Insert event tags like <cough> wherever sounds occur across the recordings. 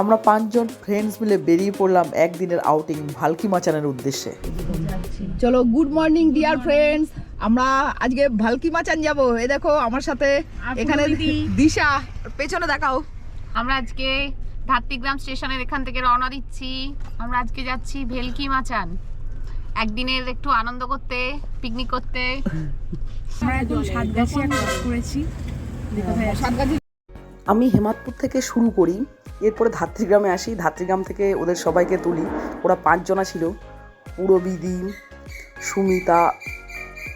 আমরা পাঁচজন ফ্রেন্ডস মিলে বেরিয়ে পড়লাম একদিনের আউটিং ভালকি মাচানের উদ্দেশ্যে। চলো গুড মর্নিং ডিয়ার ফ্রেন্ডস আমরা আজকে ভালকি মাচান যাব। এ দেখো আমার সাথে এখানে দিশা পেছনে দেখাও। আমরা আজকে ধাত্রীগ্রাম স্টেশনের এখান থেকে রওনা দিচ্ছি। আমরা আজকে যাচ্ছি ভেলকি মাচান। একদিনের একটু আনন্দ করতে পিকনিক করতে। আমি হেমাদপুর থেকে শুরু করি। এরপরে ধাত্রীগ্রামে আসি। ধাত্রীগ্রাম থেকে ওদের সবাইকে তুলি। ওরা পাঁচজনা ছিল। পুরবিদি সুমিতা,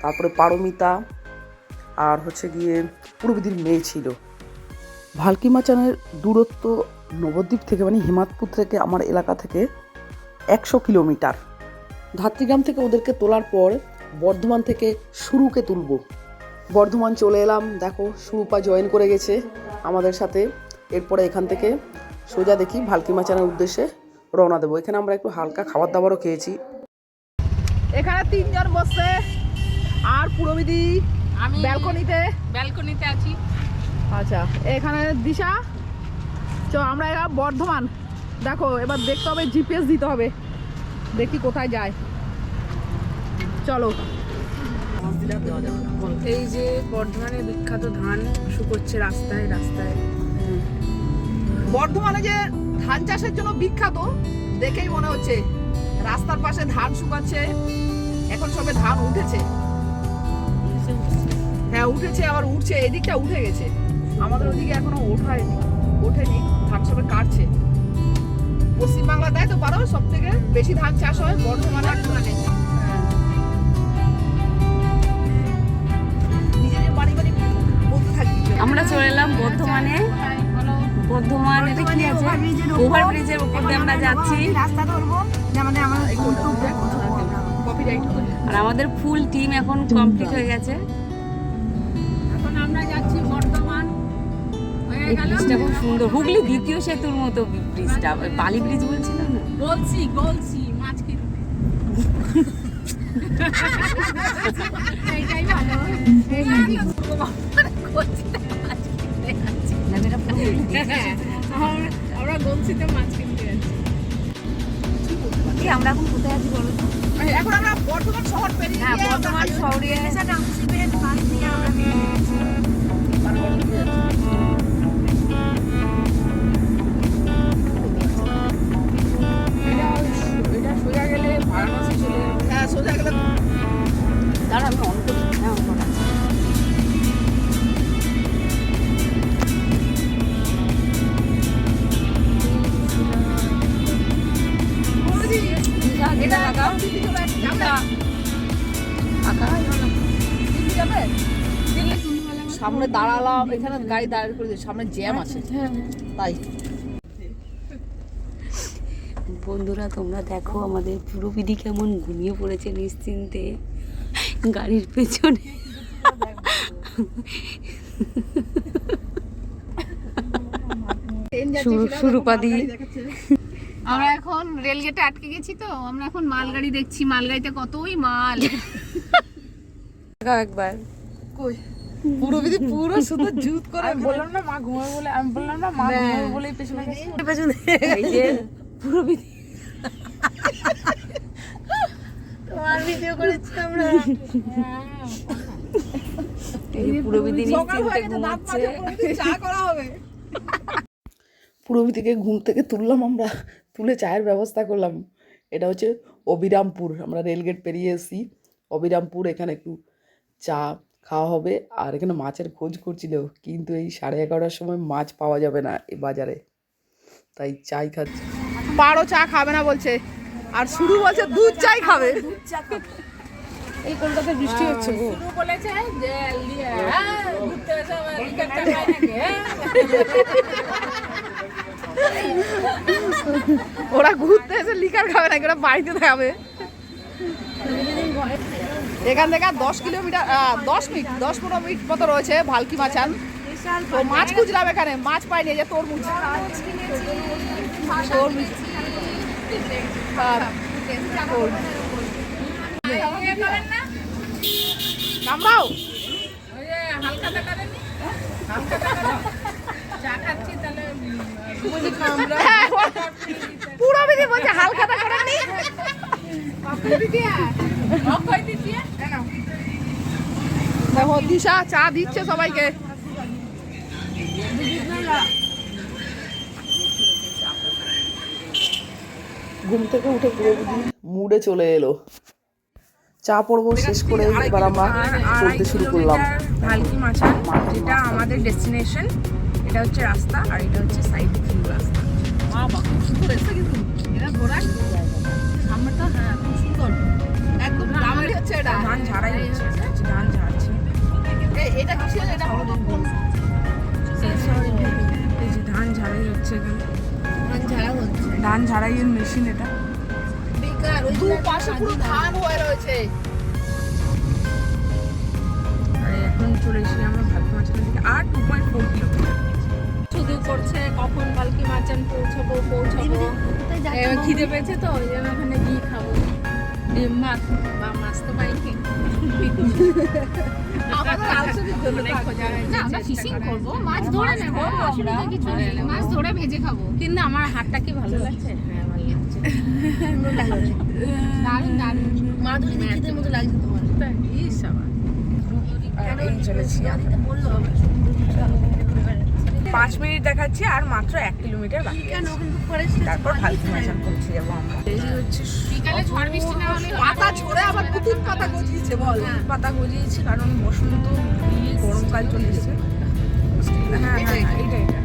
তারপরে পারমিতা, আর হচ্ছে গিয়ে পুরবিদির মেয়ে ছিল। ভালকি মাচানের দূরত্ব নবদ্বীপ থেকে মানে হেমাদপুর থেকে আমার এলাকা থেকে একশো কিলোমিটার। ধাত্রীগ্রাম থেকে ওদেরকে তোলার পর বর্ধমান থেকে শুরুকে তুলবো। বর্ধমান চলে এলাম। দেখো, সুরূপা জয়েন করে গেছে আমাদের সাথে। এরপরে এখান থেকে সোজা দেখি ভালকি মাচানের উদ্দেশ্যে রওনা দেবো। এখানে আমরা একটু হালকা খাবার দাবারও খেয়েছি। এখানে তিনজন বসছে। আর পুরবিদি আমি ব্যালকনিতে। ব্যালকনিতে আছি। আচ্ছা এখানে দিশা। চ আমরা এবার বর্ধমান। দেখো এবার দেখতে হবে জিপিএস দিতে হবে। দেখি কোথায় যায়। চলো। এই যে বর্ধমানের বিখ্যাত ধান শুকোচ্ছে রাস্তায় রাস্তায়। বর্ধমানে যে ধান চাষের জন্য বিখ্যাত, দেখেই মনে হচ্ছে রাস্তার পাশে ধান শুকাচ্ছে, এখন সবে ধান উঠেছে। হ্যাঁ উঠেছে, আবার উঠছে, এদিকটা উঠে গেছে। আমাদের ওদিকে এখনও ওঠায়নি, ওঠেনি, ধান সবে কাটছে। পশ্চিমবাংলা, তাই তো পারো সব থেকে বেশি ধান চাষ হয় বর্ধমানে থাকি। আমরা চলে এলাম বর্ধমানে বর্ধমান। আছে। ওভার ব্রিজের উপর দিয়ে আমরা যাচ্ছি। কপিরাইট আর আমাদের ফুল টিম এখন কমপ্লিট হয়ে গেছে। এখন আমরা যাচ্ছি এই ব্রিজটা খুব সুন্দর। হুগলি দ্বিতীয় সেতুর মতো ব্রিজটা ওই বালি ব্রিজ বলছিলাম না? বলছি বলছি মাছ কিনতে এইটাই ভালো। আমরা গলসিতে মাছ কিনতে যাচ্ছি। আমরা এখন কোথায় আছি বলো তো? এখন আমরা বর্ধমান শহর পেরিয়ে হ্যাঁ গিয়ে আমরা বর্ধমান শহরে এটা দাঁড়ালাম এখানে গাড়ি দাঁড়িয়ে করে দিয়েছে, সামনে জ্যাম আছে। তাই। বন্ধুরা তোমরা দেখো আমাদের পুরোবিধি কেমন ঘুমিয়ে পড়েছে নিশ্চিন্তে। গাড়ির পেছনে। শুরু শুরুপাদি আমরা এখন রেলগেটে আটকে গেছি তো আমরা এখন মালগাড়ি দেখছি মালগাড়িতে কতই মাল। একবার। কই? পুরো বিধি পুরো সুন্দর জুত করে আমি বললাম না মা ঘুমাবে বলে আমি বললাম না মা ঘুমাবে বলে পেছনে পেছনে। এই যে পুরোবিধি তোমার ভিডিও করেছি আমরা। পুরোবিধি হয়ে চা করা হবে। পুরবী ঘুম থেকে তুললাম আমরা তুলে চায়ের ব্যবস্থা করলাম। এটা হচ্ছে অবিরামপুর আমরা রেলগেট পেরিয়ে এসেছি। অবিরামপুর এখানে একটু চা খাওয়া হবে। আর এখানে মাছের খোঁজ করছিল কিন্তু এই সাড়ে এগারোটার সময় মাছ পাওয়া যাবে না এই বাজারে। তাই চাই খাচ্ছে। পারো চা খাবে না বলছে। আর শুরু বলছে দুধ চাই খাবে। এই কলকাতায় বৃষ্টি হচ্ছে গো। বলেছে যে হ্যাঁ, নাকি, হ্যাঁ? <laughs> ওরা ঘুরতে এসে লিকার খাবে না ওরা বাড়িতে খাবে এখান থেকে দশ কিলোমিটার দশ মিনিট দশ পনেরো মিনিট মতো রয়েছে ভালকি মাচান। তো মাছ খুঁজলাম এখানে মাছ পাইনি যে তরমুজ। হালকা হালকা হ্যাঁ, পুরো বিধি বলছে হালখাতা করে নি দেখো দিশা চা দিচ্ছে সবাইকে। ঘুম থেকে উঠে পুরোপুরি মুডে চলে এলো। চা পড়ব শেষ করে এবার আমরা চলতে শুরু করলাম। ভালকি মাছান যেটা আমাদের ডেস্টিনেশন এটা হচ্ছে রাস্তা আর এটা হচ্ছে সাইড ভিউ রাস্তা। একদম গ্রামেরই হচ্ছে এটা। ধান ঝাড়াই হচ্ছে। ধান ঝাড়ছে এটা কি ছিল? এটা এই যে ধান ঝাড়াই হচ্ছে এখানে। ধান ঝাড়াইয়ের মেশিন এটা। দু পাশে পুরো ধান হয়ে রয়েছে। এখন চলে এসেছি আমরা ভাত মাছের দিকে আর টু পয়েন্ট ফোর কিলোমিটার শুধু করছে কখন বালকি মাচান পৌঁছাবো পৌঁছাবো। এবার খিদে পেয়েছে তো ওই জন্য ওখানে গিয়ে খাব। ডিম ভাত বা মাছ তো পাইনি। <laughs> কিন্তু আমার হাতটা কি ভালো লাগছে? হ্যাঁ ভালো লাগছে। <laughs> দারুণ দারুণ। মাধুরী দীক্ষিতের মতো লাগছে তোমার। ইস চলেছি। পাঁচ মিনিট দেখাচ্ছি আর মাত্র এক কিলোমিটার বাকি আছে। তারপর ভালকি মাছান পৌঁছে যাব আমরা। এই হচ্ছে। বিকালে ঝড় বৃষ্টি না হলে পাতা ছড়ে আবার নতুন পাতা গজিয়েছে বল। পাতা গজিয়েছে কারণ বসন্ত গরমকাল চলে এসেছে। হ্যাঁ হ্যাঁ এইটা এটা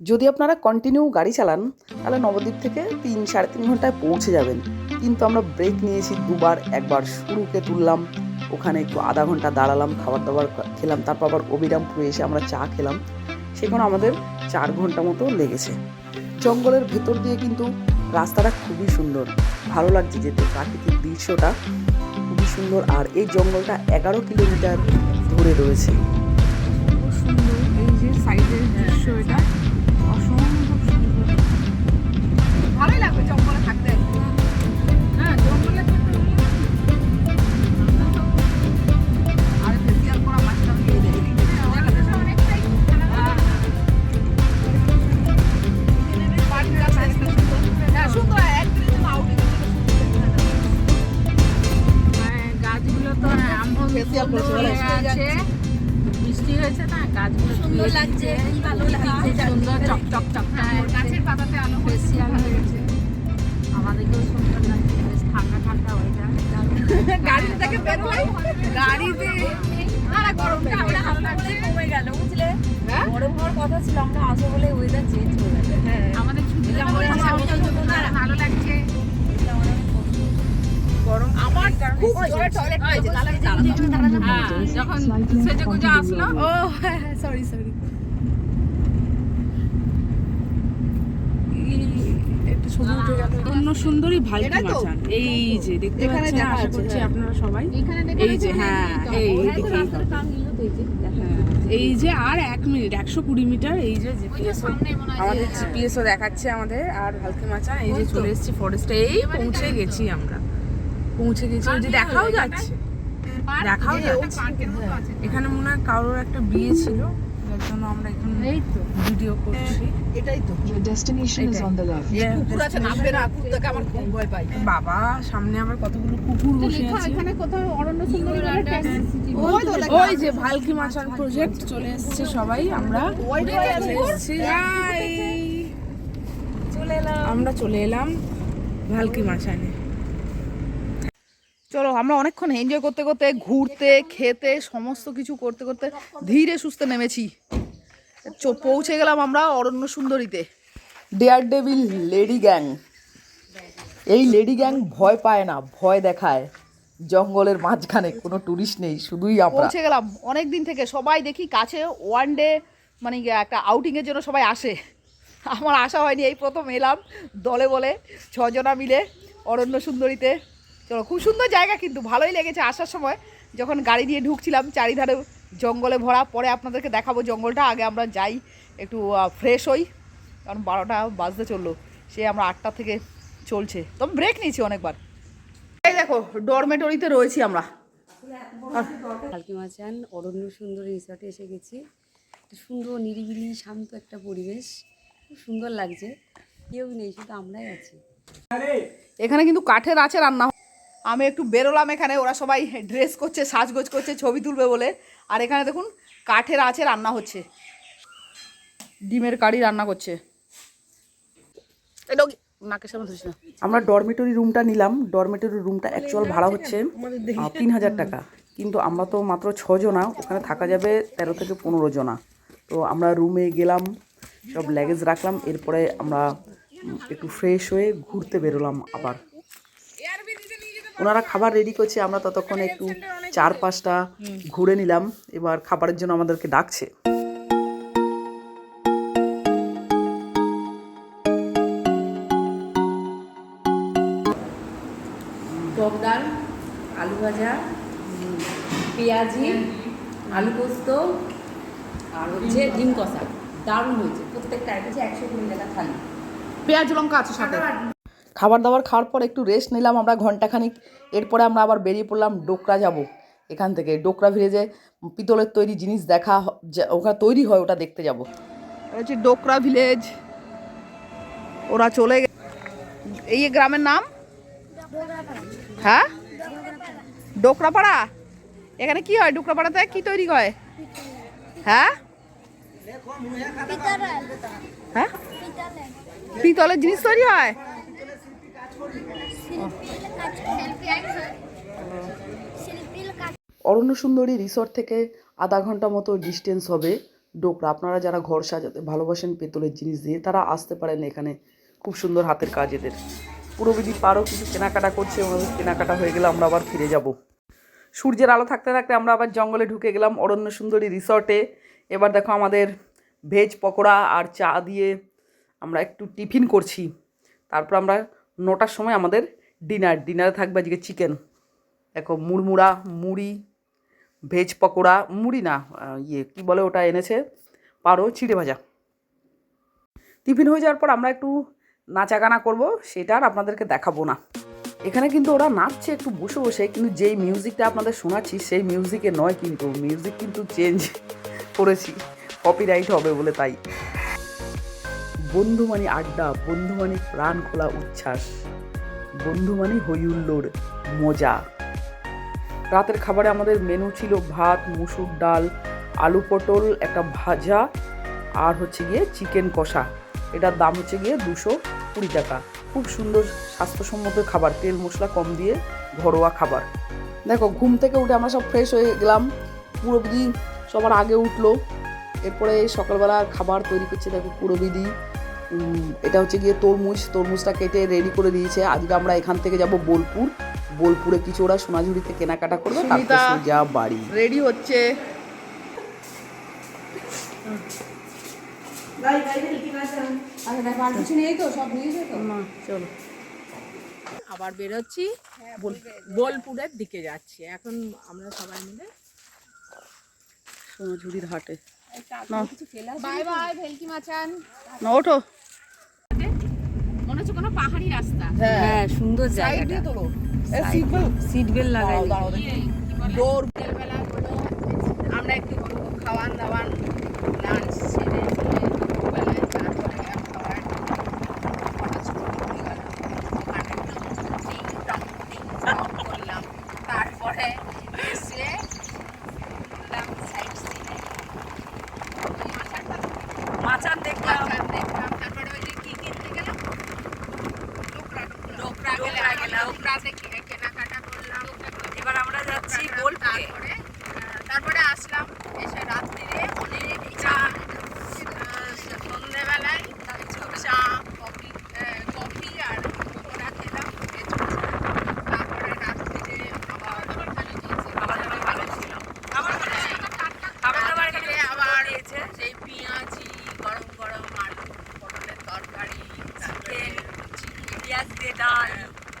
যদি আপনারা কন্টিনিউ গাড়ি চালান তাহলে নবদ্বীপ থেকে তিন সাড়ে তিন ঘন্টায় পৌঁছে যাবেন। কিন্তু আমরা ব্রেক নিয়েছি দুবার একবার শুরুকে তুললাম। ওখানে একটু আধা ঘণ্টা দাঁড়ালাম খাবার দাবার খেলাম, তারপর আবার অবিরামপুরে এসে আমরা চা খেলাম। সেখানে আমাদের চার ঘণ্টা মতো লেগেছে। জঙ্গলের ভেতর দিয়ে কিন্তু রাস্তাটা খুবই সুন্দর। ভালো লাগছে যেতে, প্রাকৃতিক দৃশ্যটা খুবই সুন্দর। আর এই জঙ্গলটা এগারো কিলোমিটার ধরে রয়েছে। গাড়িতে গরমটা আমরা ভালো লাগছে কমে গেল বুঝলে? হ্যাঁ? গরম হওয়ার কথা ছিল আমরা আসব বলে ওয়েদার চেঞ্জ হয়ে গেছে। হ্যাঁ। আমাদের ছুটি ভালো লাগছে। গরম আমার খুব জোরে টয়লেট হয়েছে হ্যাঁ যখন সেজে গুজে আসলো। ও সরি সরি একটা ছবি উঠে গেল অন্য সুন্দরী ভালকি মাছান এই যে দেখতে পাচ্ছেন আশা করছি আপনারা সবাই। এই যে হ্যাঁ এই এই দেখে হ্যাঁ, এই যে আর এক মিনিট একশো কুড়ি মিটার এই যে জিপিএস সামনে হয় আমাদের জিপিএসও দেখাচ্ছে আমাদের আর ভালকি মাচা এই যে চলে এসেছি ফরেস্টে এই পৌঁছে গেছি আমরা। পৌঁছে গেছি ওই যে দেখাও যাচ্ছে। দেখাও যাচ্ছে। এখানে মনে হয় কারোর একটা বিয়ে ছিল। জন্য আমরা এখানে ভিডিও করছি। এটাই তো। Your destination is on the left. কুকুর আছে নামবে না কুকুরটাকে আমার খুব ভয় পাই বাবা সামনে আবার কতগুলো কুকুর বসে আছে। এখানে কোথাও অরণ্য সুন্দরী ওই তো ওই যে ভালকি মাছান প্রজেক্ট চলে এসেছে সবাই আমরা চলে এসেছি! আমরা চলে এলাম ভালকি মাছানে। চলো, আমরা অনেকক্ষণ এনজয় করতে করতে, ঘুরতে, খেতে, সমস্ত কিছু করতে করতে ধীরে সুস্থে নেমেছি। পৌঁছে গেলাম আমরা অরণ্য সুন্দরীতে। ডেয়ার ডেভিল লেডি গ্যাং এই লেডি গ্যাং ভয় পায় না, ভয় দেখায়। জঙ্গলের মাঝখানে কোনো টুরিস্ট নেই, শুধুই আমরা। পৌঁছে গেলাম অনেক দিন থেকে, সবাই দেখি কাছে ওয়ান ডে মানে একটা আউটিংয়ের জন্য সবাই আসে। আমার আশা হয়নি, এই প্রথম এলাম দলে বলে, ছজনা মিলে অরণ্য সুন্দরীতে। চলো খুব সুন্দর জায়গা কিন্তু ভালোই লেগেছে আসার সময়। যখন গাড়ি নিয়ে ঢুকছিলাম চারিধারে জঙ্গলে ভরা পরে আপনাদেরকে দেখাবো জঙ্গলটা আগে আমরা যাই একটু ফ্রেশ হই। কারণ বারোটা বাজতে চলল সে আমরা আটটা থেকে চলছে। তবে ব্রেক নিয়েছি অনেকবার। এই দেখো ডরমেটরিতে রয়েছি আমরা। কালকে মাচান অরণ্য সুন্দর রিসর্টে এসে গেছি। একটা সুন্দর নিরিবিলি শান্ত একটা পরিবেশ। খুব সুন্দর লাগছে। কেউ নেই শুধু আমরাই আছি। এখানে কিন্তু কাঠের আছে রান্না। আমি একটু বেরোলাম এখানে ওরা সবাই ড্রেস করছে সাজগোজ করছে ছবি তুলবে বলে। আর এখানে দেখুন কাঠের আছে রান্না হচ্ছে। ডিমের কারি রান্না করছে। আমরা ডরমিটরি রুমটা নিলাম। ডরমিটরি রুমটা অ্যাকচুয়াল ভাড়া হচ্ছে তিন হাজার টাকা। কিন্তু আমরা তো মাত্র ছজনা ওখানে থাকা যাবে তেরো থেকে পনেরো জনা। তো আমরা রুমে গেলাম সব ল্যাগেজ রাখলাম এরপরে আমরা একটু ফ্রেশ হয়ে ঘুরতে বেরোলাম আবার। ওনারা খাবার রেডি করছে আমরা ততক্ষণ একটু চার পাঁচটা ঘুরে নিলাম এবার খাবারের জন্য আমাদেরকে ডাকছে। টক ডাল আলু ভাজা পেঁয়াজি আলু পোস্ত আর হচ্ছে ডিম কষা। দারুণ হয়েছে প্রত্যেকটা আইটেম একশো কুড়ি টাকা থালি। পেঁয়াজ লঙ্কা আছে সাথে। খাবার দাবার খাওয়ার পর একটু রেস্ট নিলাম আমরা ঘন্টাখানিক। এরপরে আমরা আবার বেরিয়ে পড়লাম ডোকরা যাব। এখান থেকে ডোকরা ভিলেজে পিতলের তৈরি জিনিস দেখা হ- যা- ওখানে তৈরি হয় ওটা দেখতে যাব। হচ্ছে ডোকরা ভিলেজ ওরা চলে গে- এই গ্রামের নাম? হ্যাঁ? ডোকরাপাড়া? এখানে কি হয়? ডোকরাপাড়াতে কি তৈরি হয়? হ্যাঁ? হ্যাঁ? পিতলের জিনিস তৈরি হয়? অরণ্য সুন্দরী রিসর্ট থেকে আধা ঘণ্টা মতো ডিস্টেন্স হবে ডোকরা। আপনারা যারা ঘর সাজাতে ভালোবাসেন পেতলের জিনিস দিয়ে, তারা আসতে পারেন এখানে। খুব সুন্দর হাতের কাজ এদের। পুরোবিধি পারও কিছু কেনাকাটা করছে ওনাদের কেনাকাটা হয়ে গেলে আমরা আবার ফিরে যাব। সূর্যের আলো থাকতে থাকতে আমরা আবার জঙ্গলে ঢুকে গেলাম অরণ্য সুন্দরী রিসর্টে এবার দেখো আমাদের ভেজ পকোড়া আর চা দিয়ে আমরা একটু টিফিন করছি। তারপর আমরা নটার সময় আমাদের ডিনার, ডিনারে থাকবে আজকে চিকেন। দেখো মুড়মুড়া, মুড়ি, ভেজ পকোড়া, মুড়ি না ইয়ে কী বলে ওটা এনেছে? পারো, চিড়ে ভাজা। টিফিন হয়ে যাওয়ার পর আমরা একটু নাচা গানা করব, সেটা আর আপনাদেরকে দেখাবো না। এখানে কিন্তু ওরা নাচছে, একটু বসে বসে, কিন্তু যেই মিউজিকটা আপনাদের শোনাচ্ছি, সেই মিউজিকে নয় কিন্তু, মিউজিক কিন্তু চেঞ্জ করেছি। কপিরাইট হবে বলে তাই। বন্ধু মানে আড্ডা, বন্ধু মানে প্রাণ খোলা উচ্ছ্বাস, বন্ধু মানে হইহুল্লোড় মজা। রাতের খাবারে আমাদের মেনু ছিল ভাত, মুসুর ডাল, আলু পটল, একটা ভাজা, আর হচ্ছে গিয়ে চিকেন কষা। এটার দাম হচ্ছে গিয়ে দুশো কুড়ি টাকা। খুব সুন্দর স্বাস্থ্যসম্মত খাবার, তেল মশলা কম দিয়ে ঘরোয়া খাবার। দেখো, ঘুম থেকে উঠে আমরা সব ফ্রেশ হয়ে গেলাম। পুরোবিদি সবার আগে উঠল। এরপরে সকালবেলা খাবার তৈরি করছে, দেখো পুরোবিদি এটা হচ্ছে গিয়ে তরমুজ। তরমুজটা কেটে রেডি করে দিয়েছে। আজকে আমরা এখান থেকে যাব বোলপুর। বোলপুরে কিছু ওরা সোনাঝুরিতে কেনাকাটা করবে তারপর সুনিতা। বাড়ি। রেডি হচ্ছে। চলো। আবার বেরোচ্ছি। বোলপুরের দিকে যাচ্ছি। এখন আমরা সবাই মিলে সোনাঝুরির হাটে। বাই বাই ভেলকি মাচান। না ওঠো। মনে হচ্ছে কোনো পাহাড়ি রাস্তা। হ্যাঁ। সুন্দর সাইড জায়গাটা। seat belt? সিট বেল্ট লাগাই দেখি। দৌড়। আমরা একটু খাওয়ান দাওয়ান লাঞ্চ সেরে দিয়ে দুপুরবেলায় তারপরে খাবার খরচ করে দিয়ে গেলাম। ওখানে একটু টিং টং টিং টং করলাম তারপরে এসে ঘুরলাম সাইড সিনে মাচান দেখলাম মাথার দেখলাম তারপরে ওই যে কি কিনতে গেলাম ডোকরা ডোকরা গেলাম ডোকরাতে কিনে কেনাকাটা করলাম এবার আমরা যাচ্ছি তারপরে বোলপুরে তারপরে, আহ, তারপরে আসলাম এসে রাত্রিরে অনেক চা আহ, সন্ধ্যেবেলায় চা কফি আহ, কফি আর পকোড়া খেলাম খেজুর চা। তারপরে রাত্রিরে আবার খাবার দাবার ভালো ছিল খাবার দাবার এখানে রাত্রিরে আবার সেই পেঁয়াজি গরম গরম আলু পটলের তরকারি তারপরে চিকেন পেঁয়াজ দিয়ে ডাল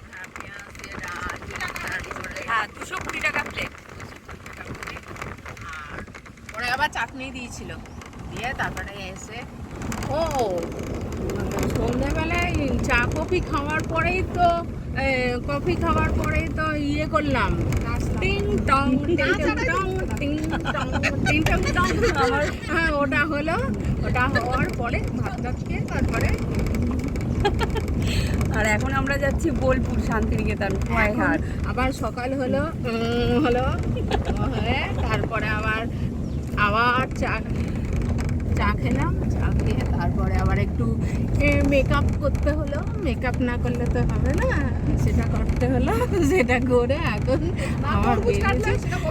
হ্যাঁ, পেঁয়াজ দিয়ে ডাল তারপরে হ্যাঁ দুশো কুড়ি টাকা প্লেট আর ওরা আবার দিয়েছিল। দিয়ে তারপরে এসে ও সন্ধ্যেবেলায় চা কফি খাওয়ার পরেই তো কফি খাওয়ার পরেই তো ইয়ে করলাম। টিং টং টিং টং টিং টিং টং টং হ্যাঁ ওটা হলো ওটা হওয়ার পরে ভাত টাত খেয়ে তারপরে আর এখন আমরা যাচ্ছি বোলপুর শান্তিনিকেতন খোয়াইহাট আবার সকাল হলো হলো হয়ে তারপরে আবার আবার চা চা খেলাম চা খেয়ে তারপরে আবার একটু মেকআপ করতে হলো। মেকআপ না করলে তো হবে না সেটা করতে হলো সেটা করে এখন আবার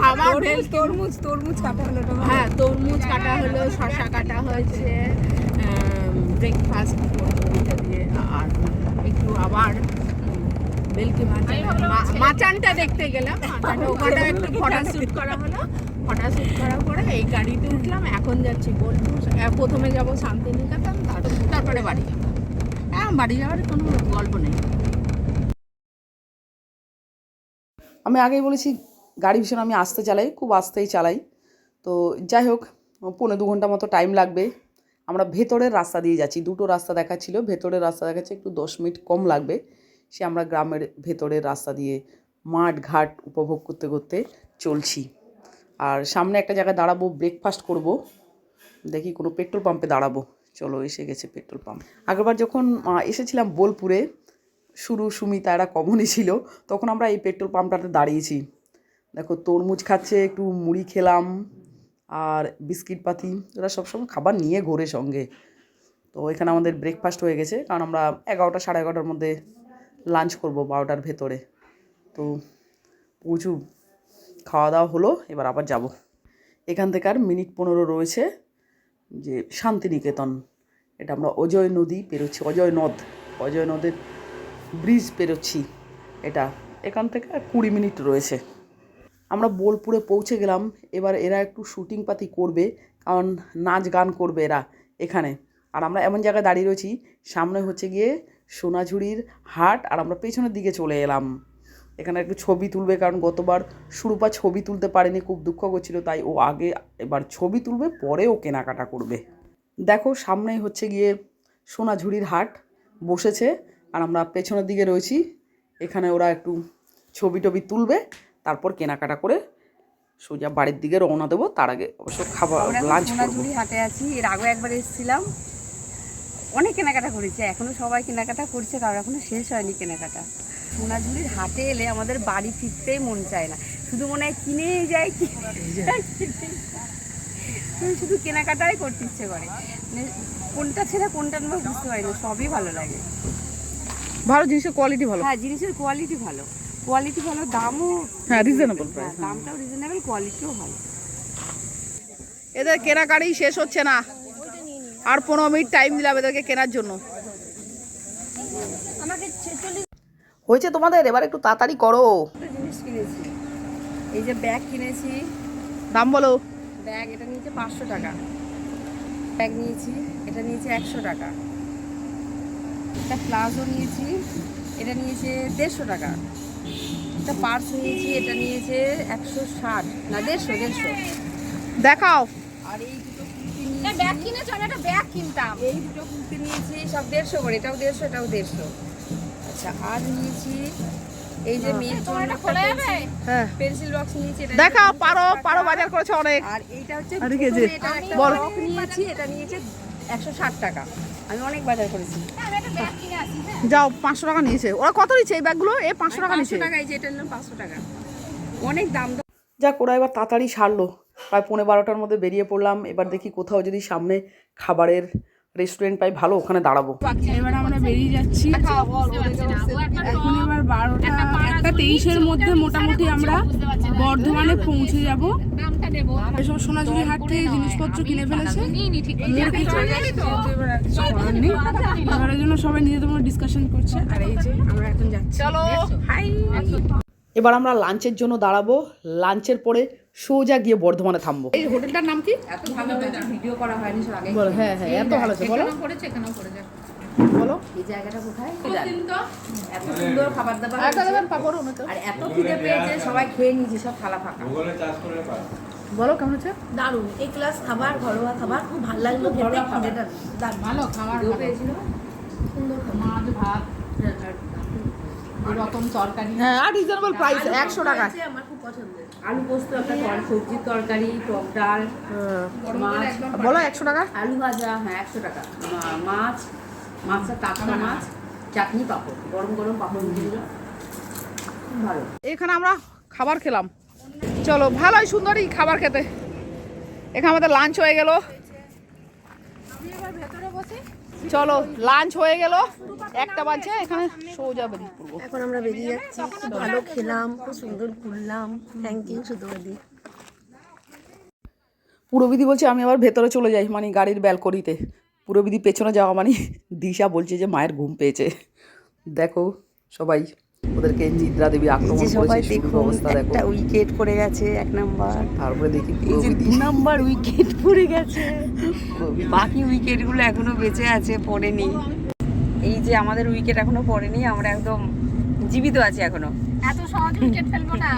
আবার বেল তরমুজ তরমুজ কাটা হলো হ্যাঁ তরমুজ কাটা হলো শশা কাটা হয়েছে ব্রেকফাস্ট দিয়ে। আর একটু আবার বেলকি মাচান মাচানটা দেখতে গেলাম মাচানটা ওখানটা একটু <laughs> ফটোশ্যুট করা হলো। ফটোশ্যুট করার পরে এই গাড়িতে উঠলাম, এখন যাচ্ছি বোলপুর। প্রথমে যাব শান্তিনিকেতন, তারপর বাড়ি যাব। হ্যাঁ বাড়ি যাওয়ার কোনো গল্প নেই। আমি আগেই বলেছি, গাড়ি ভীষণ আমি আস্তে চালাই, খুব আস্তেই চালাই। তো যাই হোক, পৌনে দু ঘণ্টা মতো টাইম লাগবে। আমরা ভেতরের রাস্তা দিয়ে যাচ্ছি, দুটো রাস্তা দেখাচ্ছিল। ভেতরের রাস্তা দেখাচ্ছে একটু দশ মিনিট কম লাগবে। সে আমরা গ্রামের ভেতরের রাস্তা দিয়ে মাঠ ঘাট উপভোগ করতে করতে চলছি। আর সামনে একটা জায়গায় দাঁড়াবো ব্রেকফাস্ট করব। দেখি কোনো পেট্রোল পাম্পে দাঁড়াবো। চলো, এসে গেছে পেট্রোল পাম্প আগেরবার যখন এসেছিলাম বোলপুরে শুরু সুমিতা এরা কমনই ছিল, তখন আমরা এই পেট্রোল পাম্পটাতে দাঁড়িয়েছি। দেখো, তরমুজ খাচ্ছে, একটু মুড়ি খেলাম, আর বিস্কিট পাতি। ওরা সবসময় খাবার নিয়ে ঘোরে সঙ্গে। তো এখানে আমাদের ব্রেকফাস্ট হয়ে গেছে, কারণ আমরা এগারোটা, সাড়ে এগারোটার মধ্যে লাঞ্চ করব বারোটার ভেতরে। তো প্রচুর খাওয়া দাওয়া হলো, এবার আবার যাব। এখান থেকে আর মিনিট পনেরো রয়েছে যে শান্তিনিকেতন। এটা আমরা অজয় নদী পেরোচ্ছি, অজয় নদ, অজয় নদের ব্রিজ পেরোচ্ছি। এটা এখান থেকে আর কুড়ি মিনিট রয়েছে। আমরা বোলপুরে পৌঁছে গেলাম, এবার এরা একটু শুটিং পাতি করবে, কারণ নাচ গান করবে এরা এখানে। আর আমরা এমন জায়গায় দাঁড়িয়ে রয়েছি, সামনে হচ্ছে গিয়ে সোনাঝুরির হাট, আর আমরা পেছনের দিকে চলে এলাম। এখানে একটু ছবি তুলবে কারণ গতবার সুরূপা ছবি তুলতে পারেনি খুব দুঃখ করছিল তাই ও আগে এবার ছবি তুলবে পরে ও কেনাকাটা করবে। দেখো সামনেই হচ্ছে গিয়ে সোনাঝুরির হাট বসেছে আর আমরা পেছনের দিকে রয়েছি এখানে ওরা একটু ছবি টবি তুলবে তারপর কেনাকাটা করে সোজা বাড়ির দিকে রওনা দেবো তার আগে অবশ্য খাবার লাঞ্চ হাটে আছি এর আগে একবার এসেছিলাম অনেক কেনাকাটা করেছে এখনও সবাই কেনাকাটা করছে কারণ এখনও শেষ হয়নি কেনাকাটা। সোনাঝুরির হাটে এলে আমাদের বাড়ি ফিরতেই মন চায় না। শুধু মনে হয় কিনেই যাই। মানে শুধু কেনাকাটাই করতে ইচ্ছে করে। মানে কোনটা ছেড়ে কোনটা নেব বুঝতে পারি না সবই ভালো লাগে। ভালো জিনিসের কোয়ালিটি ভালো। হ্যাঁ জিনিসের কোয়ালিটি ভালো। কোয়ালিটি ভালো দামও হ্যাঁ রিজনেবল হ্যাঁ, দামটাও রিজনেবল কোয়ালিটিও ভালো। এদের কেনাকাটি শেষ হচ্ছে না। আর পনেরো মিনিট টাইম দিলাম এদেরকে কেনার জন্য। হয়েছে তোমাদের এবার একটু তাড়াতাড়ি করো। একটা জিনিস কিনেছি। এই যে ব্যাগ কিনেছি। দাম বলো। ব্যাগ এটা নিয়েছে পাঁচশো টাকা। ব্যাগ নিয়েছি এটা নিয়েছে একশো টাকা। একটা প্লাজো নিয়েছি এটা নিয়েছে দেড়শো টাকা। একটা পার্স নিয়েছি এটা নিয়েছে একশো ষাট। না দেড়শো দেড়শো। দেখাও। আর এই ব্যাগ নিয়েছি কিনে চল একটা ব্যাগ কিনতাম। এই দুটো কুর্তি নিয়েছি সব দেড়শো করে। এটাও দেড়শো এটাও দেড়শো। আচ্ছা আর নিয়েছি এই যে মেয়ের তোমার জন্য খোলা যাবে? হ্যাঁ। পেন্সিল বক্স নিয়েছি এটা দেখাও পারো পারো বাজার করেছে অনেক। আর এইটা হচ্ছে আর কি যে? এটা বল। নিয়েছি এটা নিয়েছে একশো ষাট টাকা। আমি অনেক বাজার করেছি। হ্যাঁ। যাও পাঁচশো টাকা নিয়েছে। ওরা কত নিচ্ছে এই ব্যাগগুলো? এ পাঁচশো টাকা পাঁচশো নিচ্ছে। টাকা এই যে এটা নিলাম পাঁচশো টাকা। অনেক দাম দাম যাক ওরা এবার তাড়াতাড়ি সারলো। প্রায় পৌনে বারোটার মধ্যে বেরিয়ে পড়লাম। এবার দেখি কোথাও যদি সামনে খাবারের রেস্টুরেন্ট পাই ভালো ওখানে দাঁড়াবো। এবার আমরা বেরিয়ে যাচ্ছি। এখন এবার বারোটা একটা তেইশের মধ্যে মোটামুটি আমরা বর্ধমানে পৌঁছে যাব। এসব সোনাঝুরি হাট থেকে জিনিসপত্র কিনে ফেলেছে। এবার জন্য সবাই নিজেদের মধ্যে ডিসকাশন করছে। আর এই যে আমরা এখন যাচ্ছি। চলো। হাই এবার আমরা লাঞ্চের জন্য দাঁড়াবো। লাঞ্চের পরে সোজা গিয়ে বর্ধমানে থামবো। এই হোটেলটার নাম কি? এত ভালো ভিডিও করা হয়নি আগে বলো হ্যাঁ হ্যাঁ এত ভালো আছে বলো। করেছে এখানেও করেছে। বলো। এই জায়গাটা কোথায়? এত সুন্দর খাবার দাবার একটা। দেবেন পাপড় আর এত খিদে পেয়েছে সবাই খেয়ে নিয়েছে সব থালা ফাঁকা। বলো কেমন হচ্ছে দারুণ। এই ক্লাস খাবার ঘরোয়া খাবার খুব ভালো লাগল খেতে। খিদেটা দারুণ। ভালো খাবার পেয়েছিল? মাছ ভাত। এরকম তরকারি। হ্যাঁ আর রিজনেবল প্রাইস একশো টাকা। আমার খুব পছন্দের। আলু পোস্ত একটা সবজির তরকারি টক ডাল মাছ। বলো একশো টাকা? আলু ভাজা হ্যাঁ একশো টাকা। মাছ মাছটা টাটকা মাছ চাটনি পাঁপড় গরম গরম পাঁপড় দিয়ে ভালো। এখানে আমরা খাবার খেলাম। চলো ভালোই সুন্দরই খাবার খেতে। এখানে আমাদের লাঞ্চ হয়ে গেল। চলো লাঞ্চ হয়ে গেল। একটা বাজে এখানে সোজা বেরিয়ে পড়ব। এখন আমরা বেরিয়ে যাচ্ছি ভালো খেলাম খুব সুন্দর ঘুরলাম। থ্যাংক ইউ সুতোদি পুরবিধি বলছে আমি আবার ভেতরে চলে যাই মানে গাড়ির ব্যালকনিতে। পুরবিধি পেছনে যাওয়া মানে দিশা বলছে যে মায়ের ঘুম পেয়েছে। দেখো সবাই। ওদেরকে নিদ্রা দেবী আক্রমণ করেছে শুরুর অবস্থা দেখো। উইকেট পড়ে গেছে এক নাম্বার তারপরে দেখি এই যে দু নাম্বার উইকেট পড়ে গেছে। বাকি উইকেটগুলো এখনও বেঁচে আছে পড়েনি। এই যে আমাদের উইকেট এখনও পড়েনি আমরা একদম জীবিত আছি এখনও। এত সহজ উইকেট ফেলব না।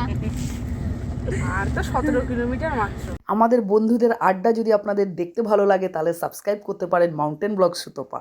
আর তো সতেরো কিলোমিটার মাত্র। আমাদের বন্ধুদের আড্ডা যদি আপনাদের দেখতে ভালো লাগে তাহলে সাবস্ক্রাইব করতে পারেন মাউন্টেন ব্লগ সুতপা।